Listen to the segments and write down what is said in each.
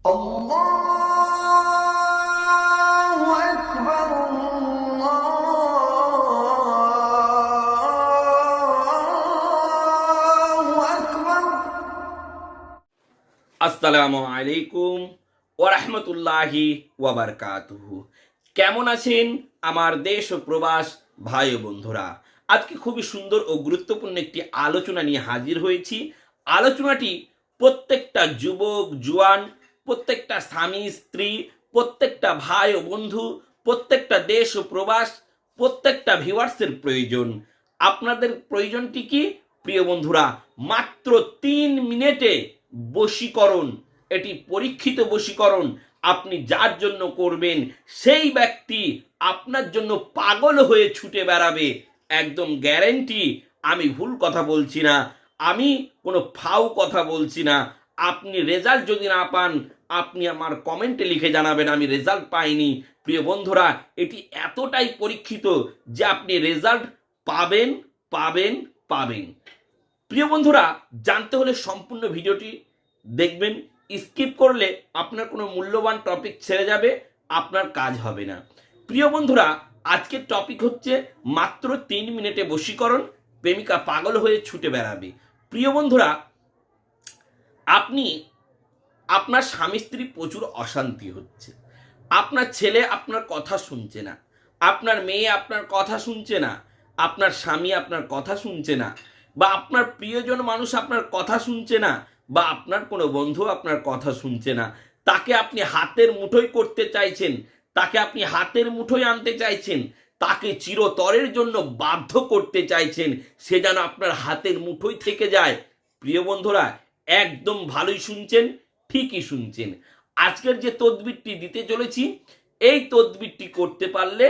আসসালামু আলাইকুম ওরহমতুল্লাহি ওয়াবারকাতুহু কেমন আছেন আমার দেশ ও প্রবাস ভাই ও বন্ধুরা? আজকে খুবই সুন্দর ও গুরুত্বপূর্ণ একটি আলোচনা নিয়ে হাজির হয়েছি। আলোচনাটি প্রত্যেকটা যুবক, জুয়ান প্রত্যেকটা স্বামী, স্ত্রী, প্রত্যেকটা ভাই ও বন্ধু, প্রত্যেকটা দেশ ও প্রবাস, প্রত্যেকটা ভিউয়ার্সের প্রয়োজন। আপনাদের প্রয়োজনটি কি? প্রিয় বন্ধুরা, মাত্র তিন মিনিটে বশীকরণ, এটি পরীক্ষিত বশীকরণ, আপনি যার জন্য করবেন, সেই ব্যক্তি আপনার জন্য পাগল হয়ে ছুটে বেড়াবে। একদম গ্যারেন্টি আমি ভুল কথা বলছি না, আমি কোনো ফাউ কথা বলছি না। আপনি রেজাল্ট যদি না পান আপনি আমার কমেন্টে লিখে জানাবেন, আমি রেজাল্ট পাইনি। প্রিয় বন্ধুরা, এটি এতটাই পরীক্ষিত যে আপনি রেজাল্ট পাবেন পাবেন পাবেন। প্রিয় বন্ধুরা, জানতে হলে সম্পূর্ণ ভিডিওটি দেখবেন। স্কিপ করলে আপনার কোনো মূল্যবান টপিক ছেড়ে যাবে, আপনার কাজ হবে না। প্রিয় বন্ধুরা, আজকের টপিক হচ্ছে মাত্র তিন মিনিটে বশীকরণ, প্রেমিকা পাগল হয়ে ছুটে বেড়াবে। প্রিয় বন্ধুরা, আপনি আপনার স্বামী স্ত্রী প্রচুর অশান্তি হচ্ছে। আপনার ছেলে আপনার কথা শুনছে না। আপনার মেয়ে আপনার কথা শুনছে না। আপনার স্বামী আপনার কথা শুনছে না। বা আপনার প্রিয়জন মানুষ আপনার কথা শুনছে না। বা আপনার কোনো বন্ধু আপনার কথা শুনছে না। তাকে আপনি হাতের মুঠোয় করতে চাইছেন, তাকে আপনি হাতের মুঠোয় আনতে চাইছেন, তাকে চিরতরের জন্য বাধ্য করতে চাইছেন, সে যেন আপনার হাতের মুঠোয় থেকে যায়। প্রিয় বন্ধুরা, একদম ভালোই শুনছেন ঠিকই শুনছেন। আজকের যে তদবিরটি দিতে চলেছি, এই তদবিরটি করতে পারলে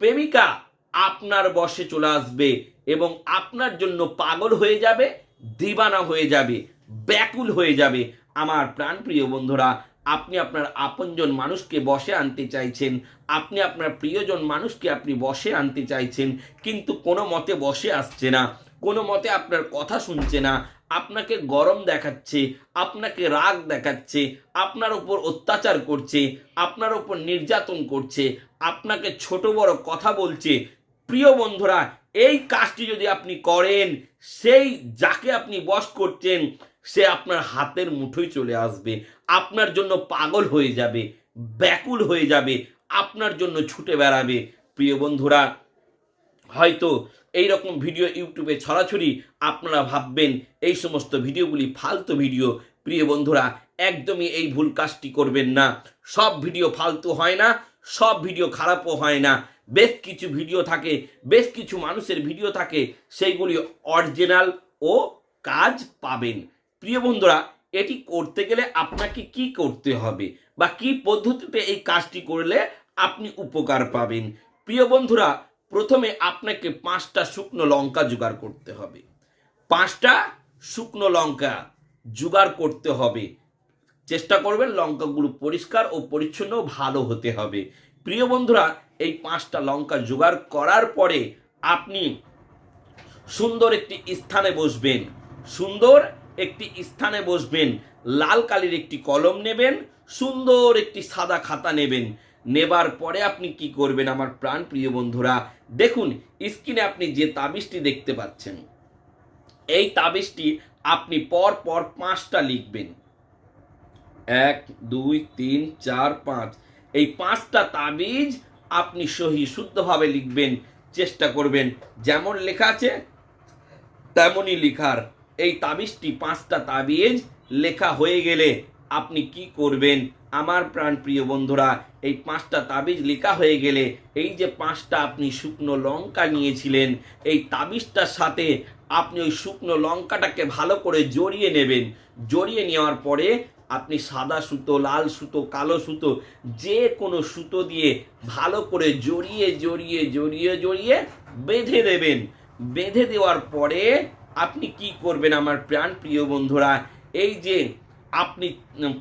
প্রেমিকা আপনার বশে চলে আসবে এবং আপনার জন্য পাগল হয়ে যাবে, দিবানা হয়ে যাবে, ব্যাকুল হয়ে যাবে। আমার প্রাণপ্রিয় বন্ধুরা, আপনি আপনার আপনজন মানুষকে বসে আনতে চাইছেন, আপনি আপনার প্রিয়জন মানুষকে আপনি বসে আনতে চাইছেন, কিন্তু কোনো মতে বসে আসছে না। কোনো মতে আপনার কথা শুনছে না, আপনাকে গরম দেখাচ্ছে, আপনাকে রাগ দেখাচ্ছে, আপনার উপর অত্যাচার করছে, আপনার উপর নির্যাতন করছে, আপনাকে ছোট বড় কথা বলছে। প্রিয় বন্ধুরা, এই কাজটি যদি আপনি করেন, সেই যাকে আপনি বশ করছেন, সে আপনার হাতের মুঠোয় চলে আসবে, আপনার জন্য পাগল হয়ে যাবে, ব্যাকুল হয়ে যাবে, আপনার জন্য ছুটে বেড়াবে। প্রিয় বন্ধুরা, হয়তো এই রকম ভিডিও ইউটিউবে ছড়াছড়ি আপনারা ভাববেন, এই সমস্ত ভিডিওগুলি ফালতু ভিডিও। প্রিয় বন্ধুরা, একদমই এই ভুল কাজটি করবেন না। সব ভিডিও ফালতু হয় না, সব ভিডিও খারাপও হয় না। বেশ কিছু ভিডিও থাকে, বেশ কিছু মানুষের ভিডিও থাকে, সেইগুলি অরিজিনাল ও কাজ পাবেন। প্রিয় বন্ধুরা, এটি করতে গেলে আপনাকে কি করতে হবে বা কি পদ্ধতিতে এই কাজটি করলে আপনি উপকার পাবেন? প্রিয় বন্ধুরা প্রথমে আপনাকে পাঁচটা শুকনো লঙ্কা জোগাড় করতে হবে। পাঁচটা শুকনো লঙ্কা জোগাড় করতে হবে। চেষ্টা করবেন লঙ্কাগুলো পরিষ্কার ও পরিচ্ছন্ন ভালো হতে হবে। প্রিয় বন্ধুরা, এই পাঁচটা লঙ্কা জোগাড় করার পরে আপনি সুন্দর একটি স্থানে বসবেন। সুন্দর একটি স্থানে বসবেন। লাল কালির একটি কলম নেবেন। সুন্দর একটি সাদা খাতা নেবেন। নেবার পরে আপনি কি করবেন আমার প্রাণ প্রিয় বন্ধুরা? দেখুন, স্ক্রিনে আপনি যে তাবিজটি দেখতে পাচ্ছেন, এই তাবিজটি আপনি পর পর পাঁচটা লিখবেন। এক, দুই, তিন, চার, পাঁচ। এই পাঁচটা তাবিজ আপনি সহি শুদ্ধভাবে লিখবেন, চেষ্টা করবেন। যেমন লেখা আছে, তেমনই লিখার। এই তাবিজটি পাঁচটা তাবিজ লেখা হয়ে গেলে আপনি কি করবেন? আমার প্রাণ প্রিয় বন্ধুরা, এই পাঁচটা তাবিজ লেখা হয়ে গেলে এই যে পাঁচটা আপনি শুকনো লঙ্কা নিয়েছিলেন, এই তাবিজটার সাথে আপনি ওই শুকনো লঙ্কাটাকে ভালো করে জড়িয়ে নেবেন। জড়িয়ে নেওয়ার পরে আপনি সাদা সুতো, লাল সুতো, কালো সুতো, যে কোনো সুতো দিয়ে ভালো করে জড়িয়ে জড়িয়ে জড়িয়ে জড়িয়ে বেঁধে দেবেন বেঁধে দেওয়ার পরে আপনি কি করবেন আমার প্রাণ প্রিয় বন্ধুরা, এই যে আপনি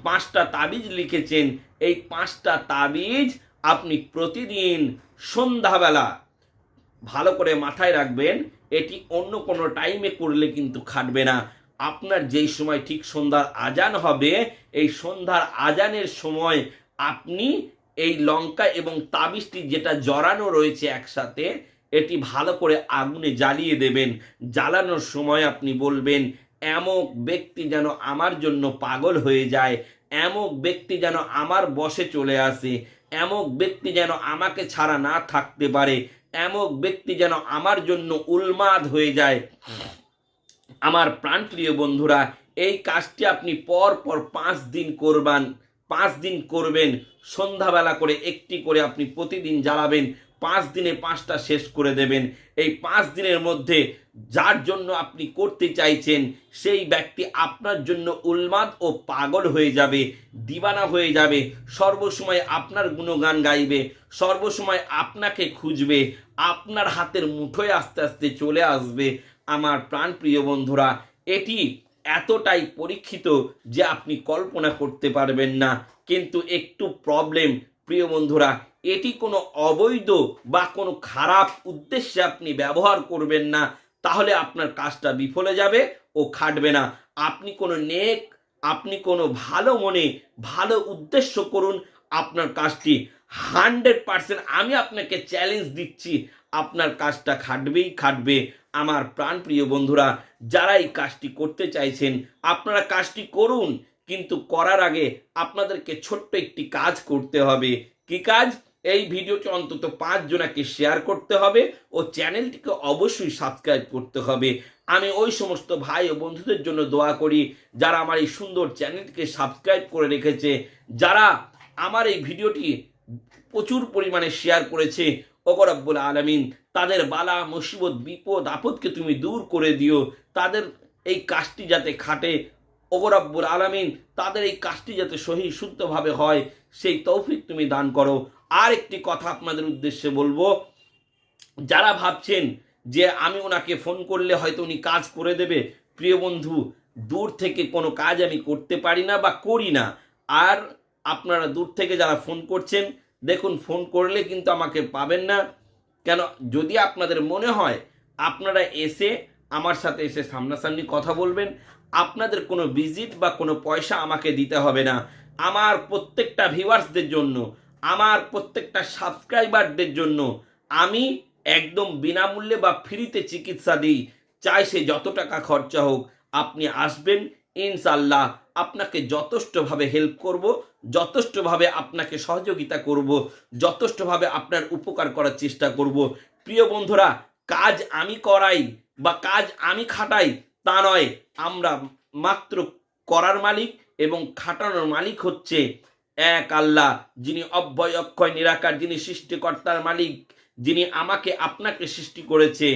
পাঁচটা তাবিজ লিখেছেন। এই পাঁচটা তাবিজ আপনি প্রতিদিন সন্ধ্যাবেলা ভালো করে মাথায় রাখবেন। এটি অন্য কোনো টাইমে করলে কিন্তু খাটবে না। আপনার যেই সময় ঠিক সন্ধ্যার আজান হবে, এই সন্ধ্যার আজানের সময় আপনি এই লঙ্কা এবং তাবিজটি যেটা জড়ানো রয়েছে একসাথে, এটি ভালো করে আগুনে জ্বালিয়ে দেবেন। জ্বালানোর সময় আপনি বলবেন এমক ব্যক্তি যেন আমার জন্য পাগল হয়ে যায় এমক ব্যক্তি যেন আমার বসে চলে আসে এমক ব্যক্তি যেন আমাকে ছাড়া না থাকতে পারে এমক ব্যক্তি যেন আমার জন্য উন্মাদ হয়ে যায়। আমার প্রাণপ্রিয় বন্ধুরা, এই কাজটি আপনি পর পর পাঁচ দিন করবান, পাঁচ দিন করবেন, সন্ধ্যাবেলা করে একটি করে আপনি প্রতিদিন জ্বালাবেন পাঁচ দিনে পাঁচটা শেষ করে দেবেন। এই পাঁচ দিনের মধ্যে যার জন্য আপনি করতে চাইছেন, সেই ব্যক্তি আপনার জন্য উন্মাদ ও পাগল হয়ে যাবে, দিবানা হয়ে যাবে। সর্বসময় আপনার গুণগান গাইবে, সর্বসময় আপনাকে খুঁজবে, আপনার হাতের মুঠোয় আস্তে আস্তে চলে আসবে। আমার প্রাণ প্রিয় বন্ধুরা, এটি এতটাই পরীক্ষিত যে আপনি কল্পনা করতে পারবেন না। কিন্তু একটু প্রবলেম প্রিয় বন্ধুরা এটি কোনো অবৈধ বা কোনো খারাপ উদ্দেশ্যে আপনি ব্যবহার করবেন না, তাহলে আপনার কাজটা বিফলে যাবে ও খাটবে না। আপনি কোনো নেক, আপনি কোনো ভালো মনে ভালো উদ্দেশ্য করুন আপনার কাজটি। হান্ড্রেড পার্সেন্ট আমি আপনাকে চ্যালেঞ্জ দিচ্ছি, আপনার কাজটা খাটবেই খাটবে। আমার প্রাণপ্রিয় বন্ধুরা, যারা এই কাজটি করতে চাইছেন, আপনারা কাজটি করুন, কিন্তু করার আগে আপনাদেরকে ছোট্ট একটি কাজ করতে হবে। কি কাজ? এই ভিডিওটি অন্তত পাঁচ জনাকে শেয়ার করতে হবে ও চ্যানেলটিকে অবশ্যই সাবস্ক্রাইব করতে হবে। আমি ওই সমস্ত ভাই ও বন্ধুদের জন্য দোয়া করি, যারা আমার এই সুন্দর চ্যানেলটিকে সাবস্ক্রাইব করে রেখেছে, যারা আমার এই ভিডিওটি প্রচুর পরিমাণে শেয়ার করেছে ওগরব্বুল আলমিন, তাদের বালা, মুসিবত, বিপদ, আপদকে তুমি দূর করে দিও। তাদের এই কাজটি যাতে খাটে ওগরব্বুল আলমিন, তাদের এই কাজটি যাতে সহি শুদ্ধভাবে হয়, সেই তৌফিক তুমি দান করো। আর একটি কথা আপনাদের উদ্দেশ্যে বলব। যারা ভাবছেন যে আমি ওনাকে ফোন করলে হয়তো উনি কাজ করে দেবে, প্রিয় বন্ধু, দূর থেকে কোনো কাজ আমি করতে পারি না বা করি না। আর আপনারা দূর থেকে যারা ফোন করছেন, দেখুন, ফোন করলে কিন্তু আমাকে পাবেন না। কেন? যদি আপনাদের মনে হয়, আপনারা এসে আমার সাথে এসে সামনাসামনি কথা বলবেন। আপনাদের কোনো ভিজিট বা কোনো পয়সা আমাকে দিতে হবে না। আমার প্রত্যেকটা ভিউয়ার্সদের জন্য আমার প্রত্যেকটা সাবস্ক্রাইবারদের জন্য আমি একদম বিনামূল্যে বা ফ্রিতে চিকিৎসা দিই। চাই সে যত টাকা খরচা হোক, আপনি আসবেন ইনশাল্লাহ আপনাকে যথেষ্টভাবে হেল্প করব, যথেষ্টভাবে আপনাকে সহযোগিতা করব, যথেষ্টভাবে আপনার উপকার করার চেষ্টা করব। প্রিয় বন্ধুরা, কাজ আমি করাই বা কাজ আমি খাটাই তা নয়, আমরা মাত্র করার মালিক এবং খাটানোর মালিক হচ্ছে এক আল্লাহ, যিনি অব্যয় অক্ষয় নিরাকার, যিনি সৃষ্টিকর্তার মালিক, যিনি আমাকে আপনাকে সৃষ্টি করেছে,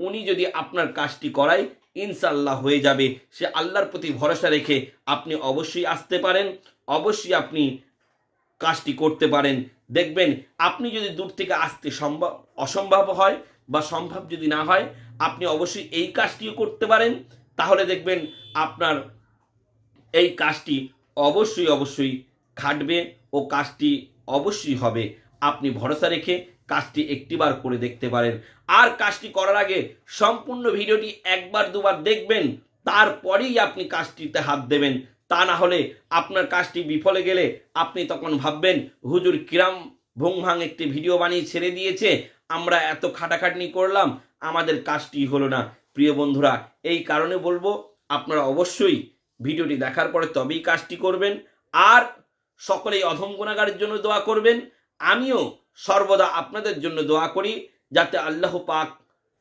উনি যদি আপনার কাজটি করায় ইনশাল্লাহ হয়ে যাবে। সে আল্লাহর প্রতি ভরসা রেখে আপনি অবশ্যই আসতে পারেন, অবশ্যই আপনি কাজটি করতে পারেন। দেখবেন, আপনি যদি দূর থেকে আসতে সম্ভব, অসম্ভব হয় বা সম্ভব যদি না হয়, আপনি অবশ্যই এই কাজটিও করতে পারেন। তাহলে দেখবেন, আপনার এই কাজটি অবশ্যই অবশ্যই খাটবে ও কাজটি অবশ্যই হবে। আপনি ভরসা রেখে কাজটি একটিবার করে দেখতে পারেন। আর কাজটি করার আগে সম্পূর্ণ ভিডিওটি একবার দুবার দেখবেন, তারপরেই আপনি কাজটিতে হাত দেবেন। তা না হলে আপনার কাজটি বিফলে গেলে আপনি তখন ভাববেন, হুজুর কিরাম ভুংভাং একটি ভিডিও বানিয়ে ছেড়ে দিয়েছে, আমরা এত খাটাখাটনি করলাম, আমাদের কাজটি হলো না। প্রিয় বন্ধুরা, এই কারণে বলব, আপনারা অবশ্যই ভিডিওটি দেখার পরে তবেই কাজটি করবেন। আর সকলেই অধম গুণাগারের জন্য দোয়া করবেন। আমিও সর্বদা আপনাদের জন্য দোয়া করি, যাতে আল্লাহ পাক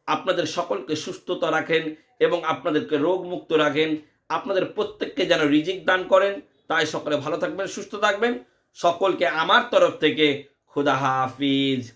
আপনাদের সকলকে সুস্থতা রাখেন এবং আপনাদেরকে রোগমুক্ত রাখেন। আপনাদের প্রত্যেককে যেন রিজিক দান করেন। তাই সকলে ভালো থাকবেন, সুস্থ থাকবেন। সকলকে আমার তরফ থেকে খুদা হাফিজ।